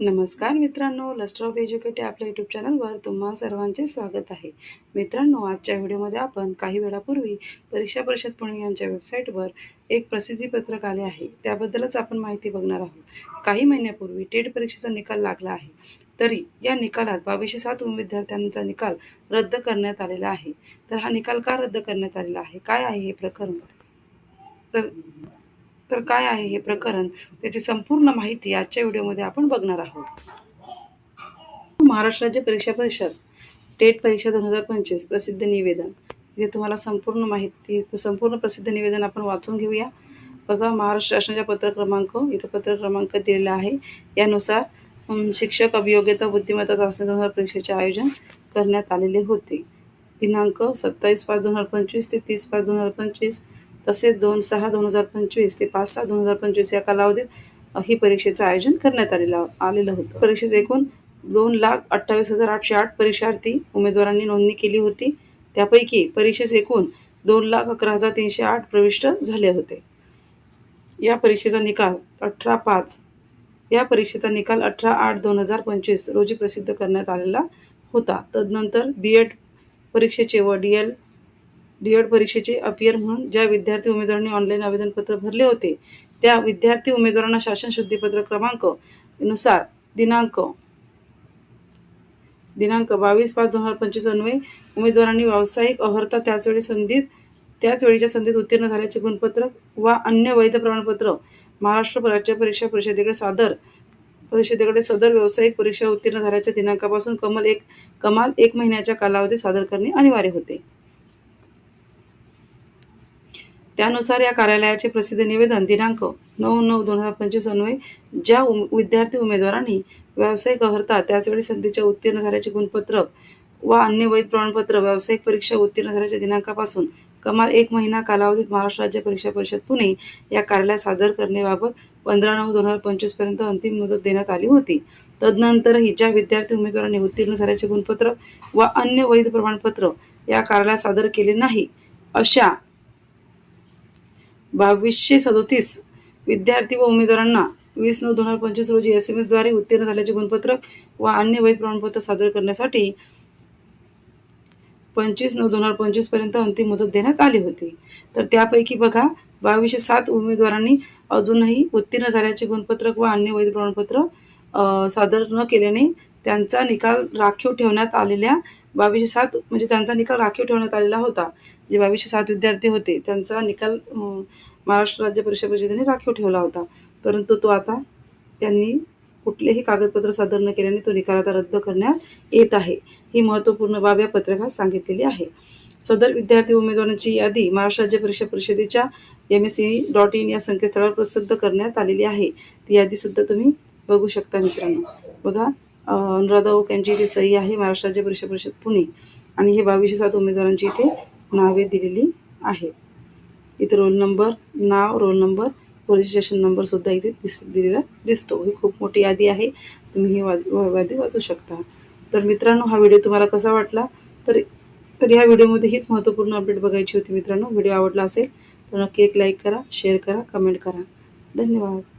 नमस्कार मित्रांनो lustre of एज्युकेटिव आपल्या यूट्यूब चॅनलवर तुम्हा सर्वांचे स्वागत आहे. मित्रांनो आजच्या व्हिडिओमध्ये आपण काही वेळापूर्वी परीक्षा परिषद पुणे यांच्या वेबसाईटवर एक प्रसिद्धीपत्रक आले आहे. त्याबद्दलच आपण माहिती बघणार आहोत. काही महिन्यापूर्वी टेट परीक्षेचा निकाल लागला आहे. तरी या निकालात बावीसशे सात विद्यार्थ्यांचा निकाल रद्द करण्यात आलेला आहे. तर हा निकाल का रद्द करण्यात आलेला आहे? काय आहे हे प्रकरण? तर तर काय आहे हे प्रकरण? त्याची संपूर्ण माहिती आजच्या व्हिडिओमध्ये आपण बघणार आहोत. महाराष्ट्र राज्य परीक्षा परिषद टेट परीक्षा दोन हजार पंचवीस प्रसिद्ध निवेदन. इथे तुम्हाला संपूर्ण माहिती संपूर्ण प्रसिद्ध निवेदन आपण वाचून घेऊया. बघा महाराष्ट्र शासनाच्या पत्र क्रमांक इथं पत्र क्रमांक दिलेला आहे. यानुसार शिक्षक अभियोग्यता बुद्धिमत्ता चाचणी दोन हजार परीक्षेचे आयोजन करण्यात आलेले होते. दिनांक सत्तावीस पाच दोन हजार पंचवीस ते तीस पाच दोन हजार पंचवीस तसेच दोन सहा दोन हजार पंचवीस ते पाच सहा दोन हजार पंचवीस या कालावधीत ही परीक्षेचं आयोजन करण्यात आलेलं आलेलं होतं. परीक्षेचे एकूण दोन लाख अठ्ठावीस हजार आठशे आठ परीक्षार्थी उमेदवारांनी नोंदणी केली होती. त्यापैकी परीक्षेस एकूण दोन लाख अकरा हजार तीनशे आठ प्रविष्ट झाले होते. या परीक्षेचा निकाल अठरा पाच या परीक्षेचा निकाल अठरा आठ दोन हजार पंचवीस रोजी प्रसिद्ध करण्यात आलेला होता. तदनंतर बी एड परीक्षेचे व डी एल डी एड परीक्षेचे अपियर म्हणून ज्या विद्यार्थी उमेदवारांनी ऑनलाईन आवेदनपत्र भरले होते त्या विद्यार्थी उमेदवारांना शासन शुद्धीपत्र क्रमांकनुसार दिनांक दिनांक बावीस पाच दोन हजार पंचवीस अन्वये उमेदवारांनी व्यावसायिक अर्हता त्याचवेळी संधीत त्याच वेळीच्या संधीत उत्तीर्ण झाल्याचे गुणपत्रक वा अन्य वैध प्रमाणपत्र महाराष्ट्र राज्य परीक्षा परिषदेकडे सादर परिषदेकडे सदर व्यावसायिक परीक्षा उत्तीर्ण झाल्याच्या दिनांकापासून कमल एक कमाल एक महिन्याच्या कालावधीत सादर करणे अनिवार्य होते. त्यानुसार या कार्यालयाचे प्रसिद्ध निवेदन दिनांक नऊ नऊ दोन हजार पंचवीस अन्वये ज्या उम विद्यार्थी उमेदवारांनी व्यावसायिक अर्हता त्याचवेळी संधीच्या उत्तीर्ण झाल्याचे गुणपत्रक वा अन्य वैध प्रमाणपत्र व्यावसायिक परीक्षा उत्तीर्ण झाल्याच्या दिनांकापासून कमाल एक महिना कालावधीत महाराष्ट्र राज्य परीक्षा परिषद पुणे या कार्यालयात सादर करण्याबाबत पंधरा नऊ दोन हजार पंचवीसपर्यंत अंतिम मुदत देण्यात आली होती. तदनंतरही ज्या विद्यार्थी उमेदवारांनी उत्तीर्ण झाल्याचे गुणपत्र वा अन्य वैध प्रमाणपत्र या कार्यालयात सादर केले नाही अशा बावीसशे सदोतीस विद्यार्थी व उमेदवारांना वीस नऊ दोन हजार पंचवीस रोजी एस एम एसद्वारे उत्तीर्ण झाल्याचे गुणपत्रक व अन्य वैध प्रमाणपत्र सादर करण्यासाठी पंचवीस नऊ दोन हजार पंचवीसपर्यंत अंतिम मुदत देण्यात आली होती. तर त्यापैकी बघा बावीसशे सात उमेदवारांनी अजूनही उत्तीर्ण झाल्याचे गुणपत्रक व अन्य वैध प्रमाणपत्र सादर न केल्याने त्यांचा निकाल राखीव ठेवण्यात आलेल्या बावीसशे सात म्हणजे त्यांचा निकाल राखीव ठेवण्यात आलेला होता. जे बावीसशे सात विद्यार्थी होते त्यांचा निकाल महाराष्ट्र राज्य परीक्षा परिषदेने राखीव ठेवला होता. परंतु तो आता त्यांनी कुठलेही कागदपत्र सादर न केल्याने तो निकाल आता रद्द करण्यात येत आहे. ही महत्त्वपूर्ण बाब या पत्रकात सांगितलेली आहे. सदर विद्यार्थी उमेदवारांची यादी महाराष्ट्र राज्य परीक्षा परिषदेच्या M S C dot in या संकेतस्थळावर प्रसिद्ध करण्यात आलेली आहे. ती यादीसुद्धा तुम्ही बघू शकता मित्रांनो. बघा अनुराधा ओक यांची इथे सही आहे महाराष्ट्र राज्य परीक्षा परिषद पुणे. आणि हे बावीसशे सात उमेदवारांची इथे नावे दिलेली आहेत. इथे रोल नंबर नाव रोल नंबर पोलीस नंबर सुद्धा इथे दिस दिलेला दिसतो. ही खूप मोठी यादी आहे. तुम्ही ही वा वा- यादी वाचू शकता. तर मित्रांनो हा व्हिडिओ तुम्हाला कसा वाटला? तर तर ह्या व्हिडिओमध्ये हीच महत्त्वपूर्ण अपडेट बघायची होती मित्रांनो. व्हिडिओ आवडला असेल तर नक्की एक लाईक करा शेअर करा कमेंट करा. धन्यवाद.